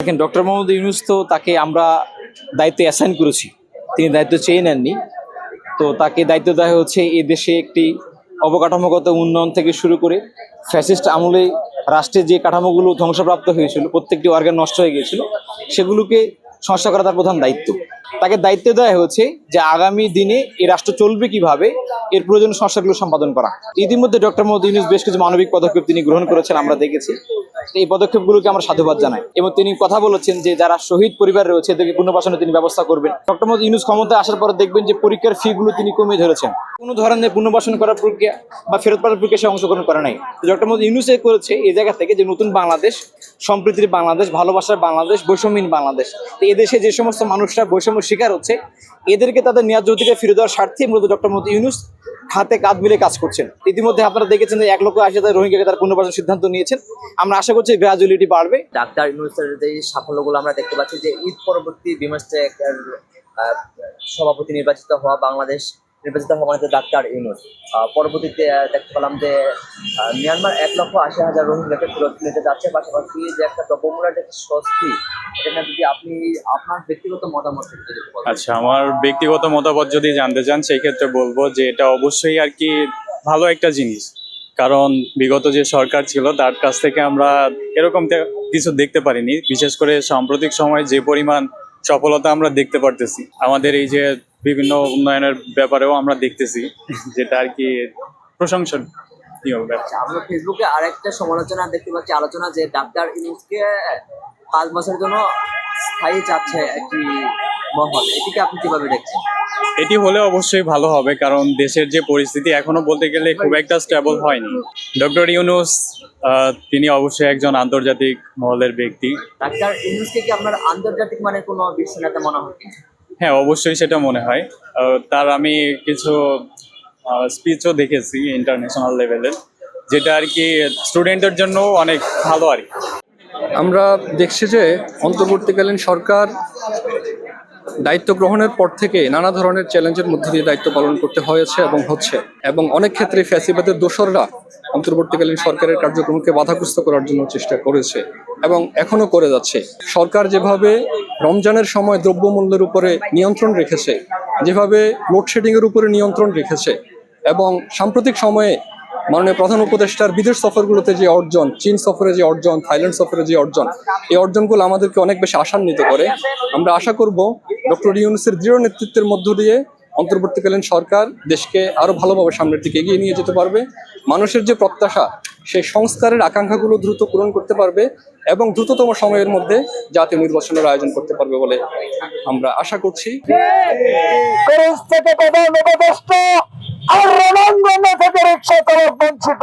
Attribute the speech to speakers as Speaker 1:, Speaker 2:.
Speaker 1: দেখেন, ডক্টর মোহাম্মদ ইউনুস তো তাকে আমরা দায়িত্ব অ্যাসাইন করেছি। তিনি দায়িত্ব চেয়ে নেননি। তো তাকে দায়িত্ব দেওয়া হচ্ছে এ দেশে একটি অবকাঠামোগত উন্নয়ন থেকে শুরু করে ফ্যাসিস্ট আমলে রাষ্ট্রের যে কাঠামোগুলো ধ্বংসপ্রাপ্ত হয়েছিল, প্রত্যেকটি অর্গান নষ্ট হয়ে গিয়েছিল, সেগুলোকে সংস্কার করা তার প্রধান দায়িত্ব। তাকে দায়িত্ব দেওয়া হয়েছে যে আগামী দিনে এই রাষ্ট্র চলবে কীভাবে, এর প্রয়োজনীয় সংস্কারগুলো সম্পাদন করা। ইতিমধ্যে ডক্টর মোহাম্মদ ইউনুস বেশ কিছু মানবিক পদক্ষেপ তিনি গ্রহণ করেছেন, আমরা দেখেছি। এই পদক্ষেপগুলোকে আমরা সাধুবাদ জানাই এবং তিনি কথা বলেছেন যে যারা শহীদ পরিবার রয়েছে, এদেরকে পুনর্বাসনে তিনি ব্যবস্থা করবেন। ডক্টর মোহাম্মদ ইউনুস ক্ষমতায় আসার পর দেখবেন যে পরীক্ষার ফি গুলো তিনি কমিয়ে ধরেছেন। কোনো ধরনের পুনর্বাসন করার প্রক্রিয়া বা ফেরত পাওয়ার প্রক্রিয়া সে অংশগ্রহণ করে নাই। ডক্টর মোহাম্মদ ইউনুস করেছে এই জায়গা থেকে যে নতুন বাংলাদেশ, সম্প্রীতির বাংলাদেশ, ভালোবাসার বাংলাদেশ, বৈষম্যহীন বাংলাদেশ। তো এদেশে যে সমস্ত মানুষরা বৈষম্য শিকার হচ্ছে, এদেরকে তাদের ন্যায্য অধিকার ফিরে দেওয়ার স্বার্থে মূলত ডক্টর মোহাম্মদ ইউনুস হাতে কাঁধ মিলে কাজ করছেন। ইতিমধ্যে আপনারা দেখেছেন যে এক লক্ষ আশি হাজার রোহিঙ্গাকে তার পুনর্বাসন সিদ্ধান্ত নিয়েছেন। আমরা আশা করছি গ্রাজুয়ালিটি বাড়বে।
Speaker 2: ডাক্তার ইউনিভার্সিটির যে সাফল্যগুলো আমরা দেখতে পাচ্ছি যে ঈদ পরবর্তী বিমাস্টেক সভাপতি নির্বাচিত হওয়া বাংলাদেশ নির্বাচিত হওয়া মানে ডাক্তার ইউনুস। পরবর্তীতে দেখতে পেলাম যে মিয়ানমার এক লক্ষ আশি হাজার রোহিঙ্গাকে ফেরত নিতে যাচ্ছে। পাশাপাশি যে একটা দ্রব্যমূল্যের যে স্বস্তি, এটা যদি আপনি আপনার ব্যক্তিগত মতামত।
Speaker 3: আচ্ছা আমার ব্যক্তিগত মতামত যদি জানতে চান, সেই ক্ষেত্রে বলব যে, এটা অবশ্যই আর কি ভালো একটা জিনিস। কারণ বিগত যে সরকার ছিল, তার কাছ থেকে আমরা এরকম কিছু দেখতে পারিনি। বিশেষ করে সাম্প্রতিক সময়ে যে পরিমাণ সফলতা আমরা দেখতে পারতেছি। আমাদের এই যে বিভিন্ন উন্নয়নের ব্যাপারেও আমরা দেখতেছি যেটা আর কি প্রশংসন
Speaker 2: আচ্ছা, আমরা ফেসবুকে আরেকটা সমালোচনা দেখতে পাচ্ছি আলোচনা যে ডাক্তার ইউনুসকে পাঁচ বছরের জন্য স্থায়ী চাচ্ছে একটি মহল এটিকে আপনি কীভাবে দেখছেন?
Speaker 3: এটি হলে অবশ্যই ভালো হবে কারণ দেশের যে পরিস্থিতি এখনও বলতে গেলে খুব একটা স্টেবল হয়নি। ডক্টর ইউনুস তিনি অবশ্যই একজন আন্তর্জাতিক মহলের ব্যক্তি।
Speaker 2: ডাক্তার ইউনুসকে কি আপনার আন্তর্জাতিক মানে কোনো বিশ্ব নেতা মনে হয়?
Speaker 3: হ্যাঁ অবশ্যই সেটা মনে হয়। তার আমি কিছু স্পিচও দেখেছি ইন্টারন্যাশনাল লেভেলের যেটা আর কি স্টুডেন্টের জন্য অনেক ভালো আর কি।
Speaker 4: আমরা দেখছি যে অন্তর্বর্তীকালীন সরকার দায়িত্ব গ্রহণের পর থেকে নানা ধরনের চ্যালেঞ্জের মধ্যে দিয়ে দায়িত্ব পালন করতে হয়েছে এবং হচ্ছে। এবং অনেক ক্ষেত্রে ফ্যাসিবাদের দোসররা অন্তর্বর্তীকালীন সরকারের কার্যক্রমকে বাধাগ্রস্ত করার জন্য চেষ্টা করেছে এবং এখনও করে যাচ্ছে। সরকার যেভাবে রমজানের সময় দ্রব্যমূল্যের উপরে নিয়ন্ত্রণ রেখেছে, যেভাবে লোডশেডিং এর উপরে নিয়ন্ত্রণ রেখেছে এবং সাম্প্রতিক সময়ে মাননীয় প্রধান উপদেষ্টার বিদেশ সফরগুলোতে যে অর্জন, চীন সফরে যে অর্জন, থাইল্যান্ড সফরে যে অর্জন, এই অর্জনগুলো আমাদেরকে অনেক বেশি আশান্বিত করে। আমরা আশা করব ডক্টর ইউনুসের দৃঢ় নেতৃত্বের মধ্য দিয়ে অন্তর্বর্তীকালীন সরকার দেশকে আরও ভালোভাবে সামনের দিকে এগিয়ে নিয়ে যেতে পারবে। মানুষের যে প্রত্যাশা সেই সংস্কারের আকাঙ্ক্ষাগুলো দ্রুত পূরণ করতে পারবে এবং দ্রুততম সময়ের মধ্যে জাতীয় নির্বাচনের আয়োজন করতে পারবে বলে আমরা আশা করছি।
Speaker 5: থেকে বঞ্চিত।